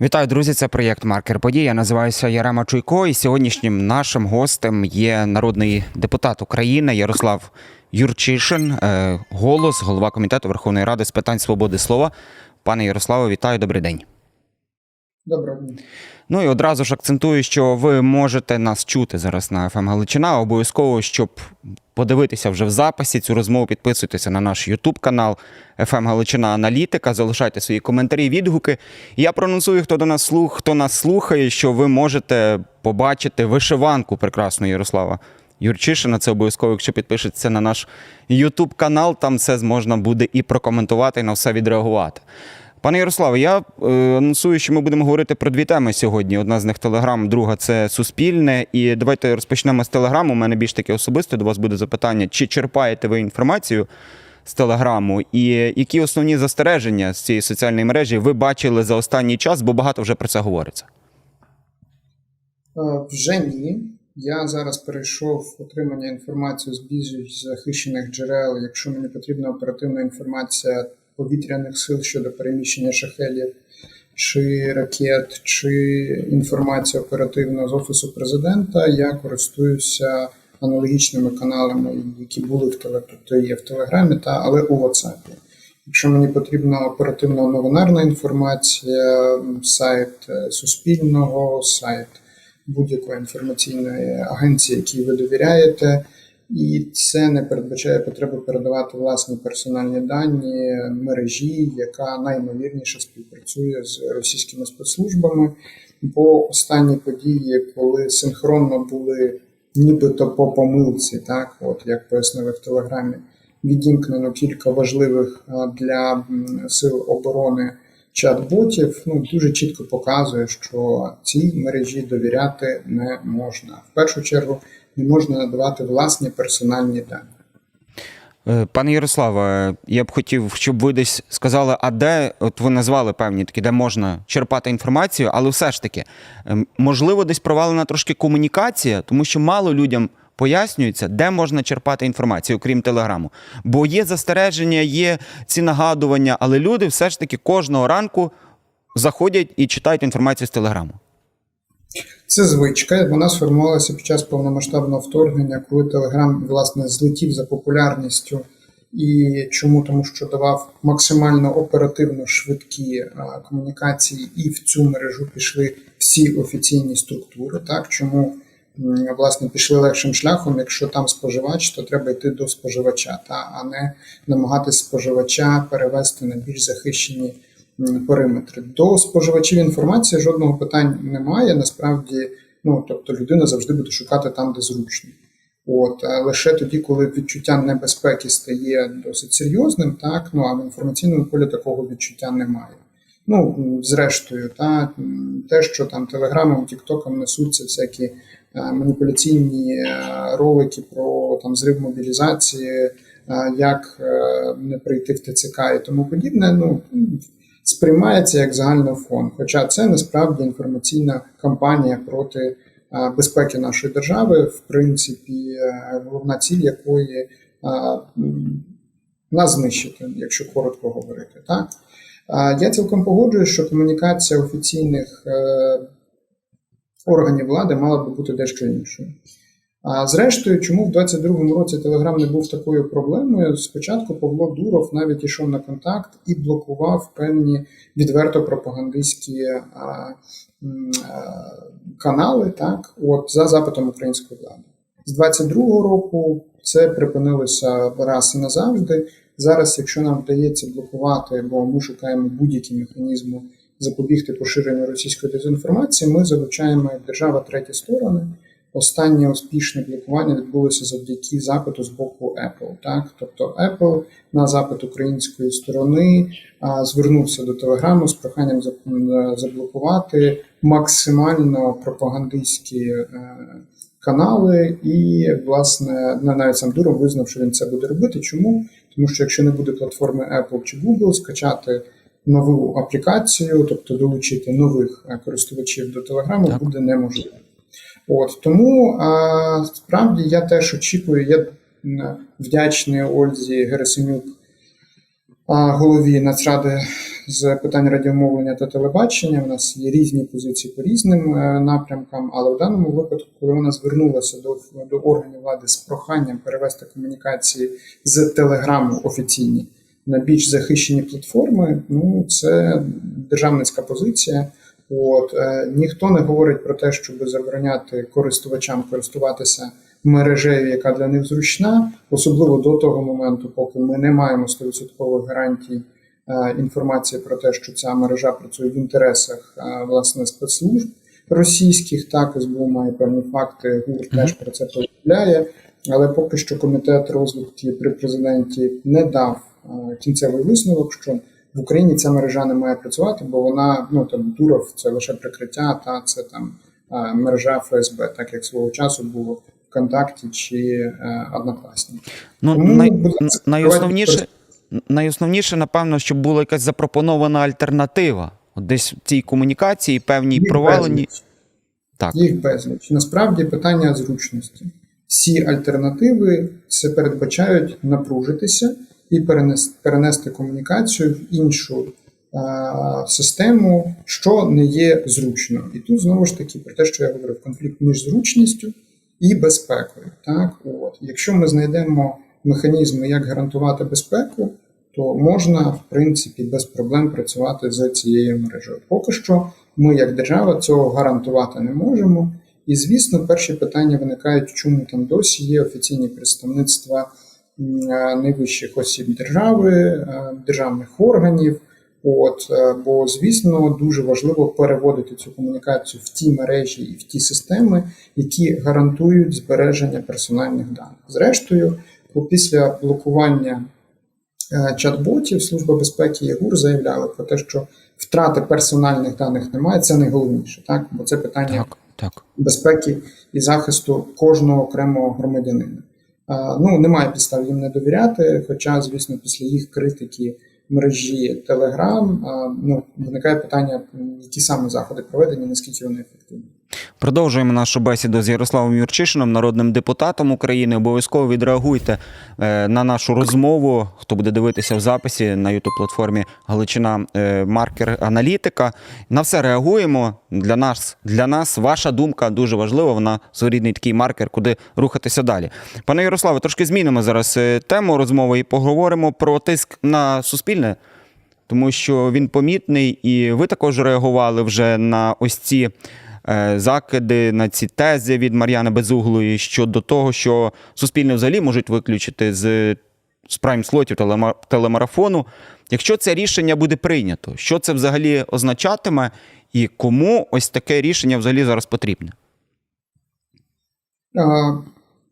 Вітаю, друзі! Це проєкт Маркер подій. Я називаюся Ярема Чуйко, і сьогоднішнім нашим гостем є народний депутат України Ярослав Юрчишин, е, голос, голова комітету Верховної Ради з питань свободи слова. Пане Ярославе, вітаю, добрий день. Доброго. Ну і одразу ж акцентую, що ви можете нас чути зараз на ФМ Галичина. Обов'язково, щоб подивитися вже в записі цю розмову, підписуйтеся на наш Ютуб канал ФМ Галичина Аналітика. Залишайте свої коментарі, відгуки. Я проанонсую, хто до нас слух, хто нас слухає, що ви можете побачити вишиванку прекрасну Ярослава. Юрчишина, це обов'язково, якщо підпишеться на наш Ютуб канал, там все можна буде і прокоментувати, і на все відреагувати. Пане Ярославе, я е, анонсую, що ми будемо говорити про дві теми сьогодні. Одна з них Телеграм, друга це Суспільне. І давайте розпочнемо з Телеграму. У мене більш таке особисте до вас буде запитання: чи черпаєте ви інформацію з Телеграму, і які основні застереження з цієї соціальної мережі ви бачили за останній час, бо багато вже про це говориться? Е, Вже ні. Я зараз перейшов отримання інформації з більш захищених джерел. Якщо мені потрібна оперативна інформація повітряних сил щодо переміщення шахелів чи ракет, чи інформація оперативна з офісу президента, я користуюся аналогічними каналами, які були в тобто є в Телеграмі, та але у WhatsApp. Якщо мені потрібна оперативна новинарна інформація, сайт е, Суспільного, сайт будь-якої інформаційної агенції, якій ви довіряєте, і це не передбачає потреби передавати власні персональні дані мережі, яка наймовірніше співпрацює з російськими спецслужбами. Бо останні події, коли синхронно були нібито по помилці, так от як пояснили в телеграмі, відімкнено кілька важливих для сил оборони чат-ботів, ну дуже чітко показує, що цій мережі довіряти не можна. В першу чергу не можна надавати власні персональні дані. Е, Пане Ярославе, я б хотів, щоб ви десь сказали, а де, от ви назвали певні такі, де можна черпати інформацію, але все ж таки, ем, можливо, десь провалена трошки комунікація, тому що мало людям пояснюється, де можна черпати інформацію, окрім телеграму. Бо є застереження, є ці нагадування, але люди все ж таки кожного ранку заходять і читають інформацію з телеграму. Це звичка, вона сформувалася під час повномасштабного вторгнення, коли Телеграм власне злетів за популярністю. І чому? Тому що давав максимально оперативно швидкі а, комунікації, і в цю мережу пішли всі офіційні структури. Так чому власне пішли легшим шляхом? Якщо там споживач, то треба йти до споживача, та а не намагатись споживача перевести на більш захищені периметри. До споживачів інформації жодного питань немає. Насправді, ну тобто людина завжди буде шукати там, де зручно. От лише тоді, коли відчуття небезпеки стає досить серйозним, так ну а в інформаційному полі такого відчуття немає. Ну зрештою, та те, що там телеграмом, тіктоком несуться всякі е, маніпуляційні е, ролики про там зрив мобілізації, е, як е, не прийти в ТЦК і тому подібне. Ну сприймається як загальний фон. Хоча це насправді інформаційна кампанія проти безпеки нашої держави, в принципі, е, головна ціль якої нас знищити, якщо коротко говорити. Так? Я цілком погоджуюсь, що комунікація офіційних е, органів влади мала би бути дещо іншою. А зрештою, чому в 22-му році Телеграм не був такою проблемою? Спочатку Павло Дуров навіть ішов на контакт і блокував певні відверто пропагандистські а, а, канали, так, от за запитом української влади. З 22-го року це припинилося раз і назавжди. Зараз, якщо нам вдається блокувати, бо ми шукаємо будь-які механізми запобігти поширенню російської дезінформації, ми залучаємо як держава треті сторони. Останнє успішне блокування відбулося завдяки запиту з боку Apple. Так, тобто Apple на запит української сторони а, звернувся до Телеграму з проханням за- заблокувати максимально пропагандистські е, канали, і власне на- навіть сам Дуров визнав, що він це буде робити. Чому? Тому що якщо не буде платформи Apple чи Google, скачати нову аплікацію, тобто долучити нових е, користувачів до Телеграму, Так. буде неможливо. От тому а, справді я теж очікую, я вдячний Ользі Герасимюк голові Нацради з питань радіомовлення та телебачення. У нас є різні позиції по різним е, напрямкам, але в даному випадку, коли вона звернулася до, до органів влади з проханням перевести комунікації з Телеграму офіційні на більш захищені платформи, ну це державницька позиція. От е, ніхто не говорить про те, щоб забороняти користувачам користуватися мережею, яка для них зручна, особливо до того моменту, поки ми не маємо 100% гарантій е, інформації про те, що ця мережа працює в інтересах е, власне спецслужб російських. Так СБУ має певні факти. ГУР теж про це повідомляє. Але поки що комітет розвідки при президенті не дав е, кінцевий висновок, що в Україні ця мережа не має працювати, бо вона ну там Дуров це лише прикриття, та це там е, мережа ФСБ, так як свого часу було ВКонтакті чи е, Однокласні. Ну, Тому, най, будь ласка, найосновніше, найосновніше, напевно, щоб була якась запропонована альтернатива. От десь в цій комунікації певній провалені. Так. Їх безліч. Насправді питання зручності. Всі альтернативи це передбачають напружитися і перенес- перенести комунікацію в іншу систему, що не є зручно. І тут знову ж таки про те, що я говорив, конфлікт між зручністю і безпекою. Так, от якщо ми знайдемо механізми, як гарантувати безпеку, то можна в принципі без проблем працювати з цією мережею. Поки що ми, як держава, цього гарантувати не можемо. І звісно, перші питання виникають, чому там досі є офіційні представництва найвищих осіб держави, е, державних органів. От, е, бо, звісно, дуже важливо переводити цю комунікацію в ті мережі і в ті системи, які гарантують збереження персональних даних. Зрештою, після блокування е, чат-ботів Служба безпеки і ГУР заявляли про те, що втрати персональних даних немає. Це найголовніше, так бо це питання Так, так. безпеки і захисту кожного окремого громадянина. А, Ну немає підстав їм не довіряти. Хоча, звісно, після їх критики мережі Telegram, ну виникає питання, які саме заходи проведені, наскільки вони ефективні. Продовжуємо нашу бесіду з Ярославом Юрчишином, народним депутатом України. Обов'язково відреагуйте е, на нашу розмову. Хто буде дивитися в записі на youtube платформі Галичина е, Маркер Аналітика. На все реагуємо. Для нас, для нас ваша думка дуже важлива. Вона своєрідний такий маркер, куди рухатися далі. Пане Ярославе, трошки змінимо зараз е, тему розмови і поговоримо про тиск на суспільне. Тому що він помітний, і ви також реагували вже на ось ці закиди, на ці тези від Мар'яни Безуглої щодо того, що суспільне взагалі можуть виключити з, з прайм-слотів телемарафону. Якщо це рішення буде прийнято, що це взагалі означатиме, і кому ось таке рішення взагалі зараз потрібне?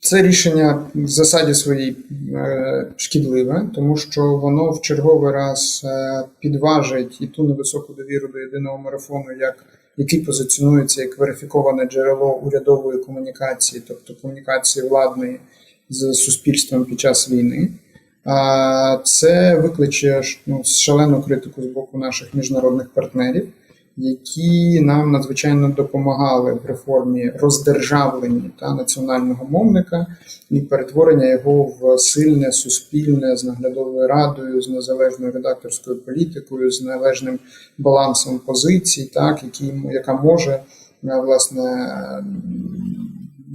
Це рішення в засаді своїй е, шкідливе, тому що воно в черговий раз е, підважить і ту невисоку довіру до єдиного марафону, як який позиціонується як верифіковане джерело урядової комунікації, тобто комунікації владної з суспільством під час війни. Це викличе ну, шалену критику з боку наших міжнародних партнерів, які нам надзвичайно допомагали в реформі роздержавлення та національного мовника і перетворення його в сильне суспільне з наглядовою радою, з незалежною редакторською політикою, з належним балансом позицій, так які яка може е, власне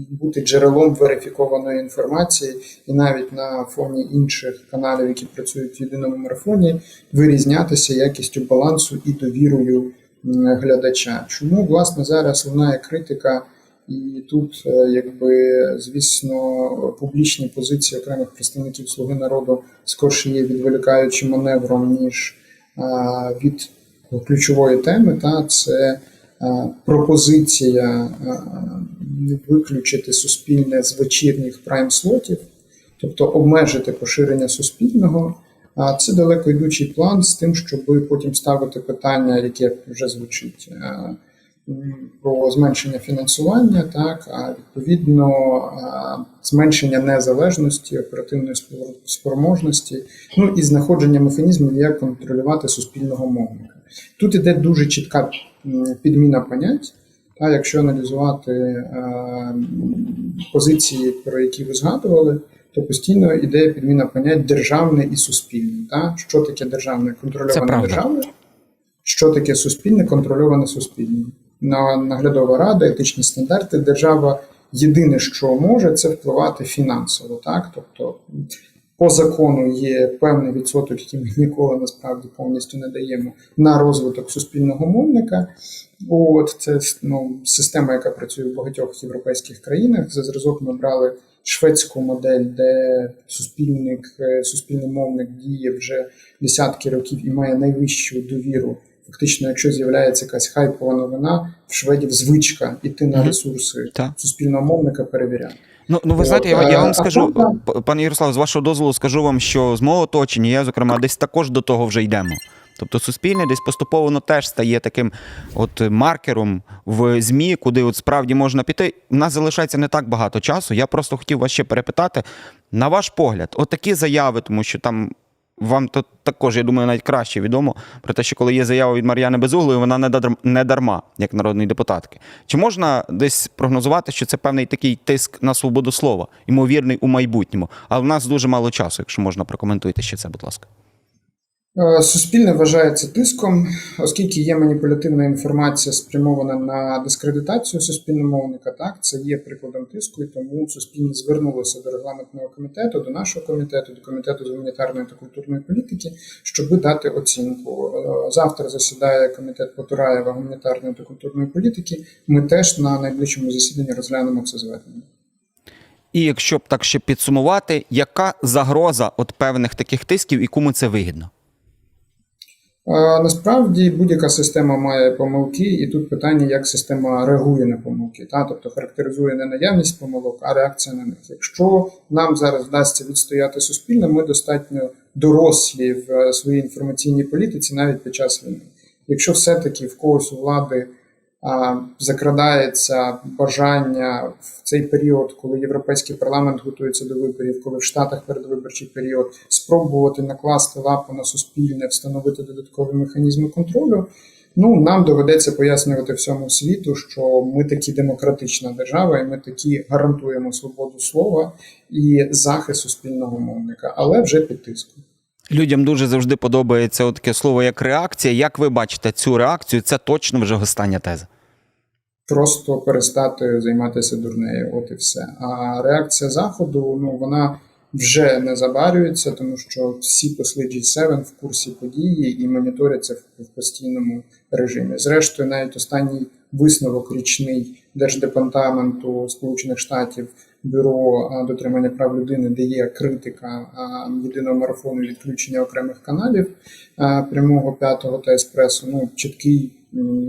бути джерелом верифікованої інформації, і навіть на фоні інших каналів, які працюють в єдиному марафоні, вирізнятися якістю балансу і довірою глядача. Чому власне зараз лунає критика? І тут, е, якби звісно, публічні позиції окремих представників Слуги народу скорше є відволікаючим маневром, ніж від ключової теми. Та це пропозиція виключити суспільне з вечірніх прайм-слотів, тобто обмежити поширення суспільного. А це далеко йдучий план з тим, щоб потім ставити питання, яке вже звучить е, про зменшення фінансування, так а відповідно е, зменшення незалежності, оперативної спроможності, ну і знаходження механізмів, як контролювати суспільного мовника. Тут іде дуже чітка підміна понять. Та якщо аналізувати е, позиції, про які ви згадували, то постійно іде підміна понять державне і суспільне. Та? Що таке державне контрольоване державне? Що таке суспільне, контрольоване суспільне? На наглядова рада, етичні стандарти, держава єдине, що може, це впливати фінансово. Так? Тобто по закону є певний відсоток, який ми ніколи насправді повністю не даємо на розвиток суспільного мовника. От це ну, система, яка працює в багатьох європейських країнах. За зразок ми брали шведську модель, де суспільник, е, суспільний мовник діє вже десятки років і має найвищу довіру. Фактично, якщо з'являється якась хайпова новина, в шведів звичка іти на ресурси Так. суспільного мовника перевіряти. Ну, ну ви знаєте, я, я е, вам скажу, пане Ярослав, з вашого дозволу скажу вам, що з мого оточення я, зокрема, десь також до того вже йдемо. Тобто суспільне десь поступово воно теж стає таким от маркером в ЗМІ, куди от справді можна піти. У нас залишається не так багато часу. Я просто хотів вас ще перепитати, на ваш погляд, от такі заяви, тому що там вам то також, я думаю, навіть краще відомо про те, що коли є заява від Мар'яни Безуглої, вона не дар- не дарма, як народної депутатки. Чи можна десь прогнозувати, що це певний такий тиск на свободу слова, ймовірний у майбутньому? Але в нас дуже мало часу, якщо можна прокоментуйте ще це, будь ласка. Е, Суспільне вважається тиском, оскільки є маніпулятивна інформація, спрямована на дискредитацію суспільномовника. Так, це є прикладом тиску, і тому суспільне звернулося до регламентного комітету, до нашого комітету, до комітету з гуманітарної та культурної політики, щоб дати оцінку. Е, Завтра засідає комітет Потураєва гуманітарної та культурної політики. Ми теж на найближчому засіданні розглянемо це звернення. І якщо б так ще підсумувати, яка загроза от певних таких тисків і кому це вигідно? Насправді будь-яка система має помилки, і тут питання, як система реагує на помилки, та тобто характеризує не наявність помилок, а реакція на них. Якщо нам зараз вдасться відстояти суспільне, ми достатньо дорослі в е, своїй інформаційній політиці навіть під час війни. Якщо все-таки в когось у влади закрадається бажання в цей період, коли європейський парламент готується до виборів, коли в Штатах передвиборчий період, спробувати накласти лапу на суспільне, встановити додаткові механізми контролю. Ну нам доведеться пояснювати всьому світу, що ми такі демократична держава, і ми такі гарантуємо свободу слова і захист суспільного мовника, але вже під тиском. Людям дуже завжди подобається таке слово як реакція. Як ви бачите цю реакцію? Це точно вже остання теза. Просто перестати займатися дурнею, от і все. А реакція заходу, ну вона вже не забарюється, тому що всі посли G7 в курсі події і моніторяться в, постійному режимі. Зрештою, навіть останній висновок річний Держдепартаменту Сполучених Штатів бюро дотримання прав людини, де є критика єдиного марафону відключення окремих каналів прямого п'ятого та еспресо. Ну чіткий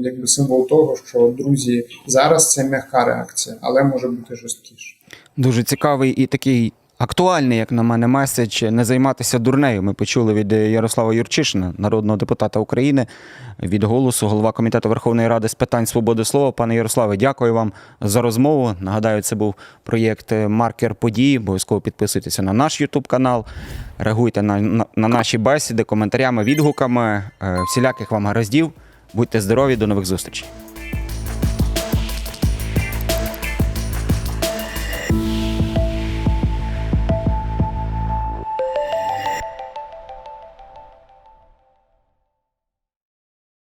якби символ того, що друзі зараз це м'яка реакція, але може бути жорсткіше. Дуже цікавий і такий актуальний, як на мене, меседж не займатися дурнею. Ми почули від Ярослава Юрчишина, народного депутата України, від голосу, голова комітету Верховної Ради з питань свободи слова. Пане Ярославе, дякую вам за розмову. Нагадаю, це був проєкт Маркер події. Обов'язково підписуйтеся на наш Ютуб канал, реагуйте на, на, на наші бесіди, коментарями, відгуками. Е, Всіляких вам гараздів. Будьте здорові, до нових зустрічей.